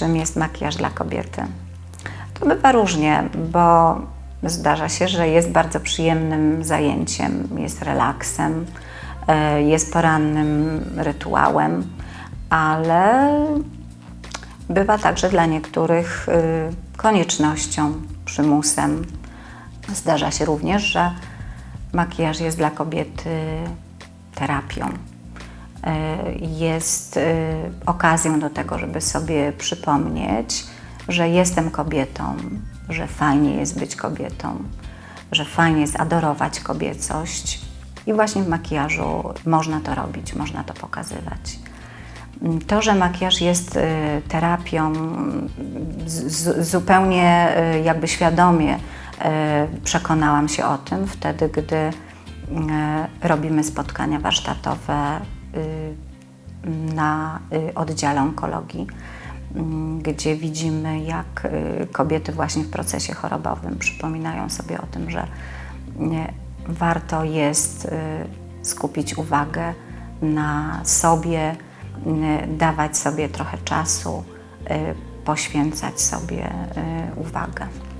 czym jest makijaż dla kobiety? To bywa różnie, bo zdarza się, że jest bardzo przyjemnym zajęciem, jest relaksem, e, jest porannym rytuałem, ale bywa także dla niektórych y, koniecznością, przymusem. Zdarza się również, że makijaż jest dla kobiety terapią. Y, Jest y, okazją do tego, żeby sobie przypomnieć, że jestem kobietą, że fajnie jest być kobietą, że fajnie jest adorować kobiecość. I właśnie w makijażu można to robić, można to pokazywać. To, że makijaż jest y, terapią, zupełnie jakby świadomie przekonałam się o tym wtedy, gdy robimy spotkania warsztatowe na y, oddziale onkologii, y, gdzie widzimy, jak y, kobiety właśnie w procesie chorobowym przypominają sobie o tym, że warto jest y, skupić uwagę na sobie, y, dawać sobie trochę czasu, y, poświęcać sobie y, uwagę.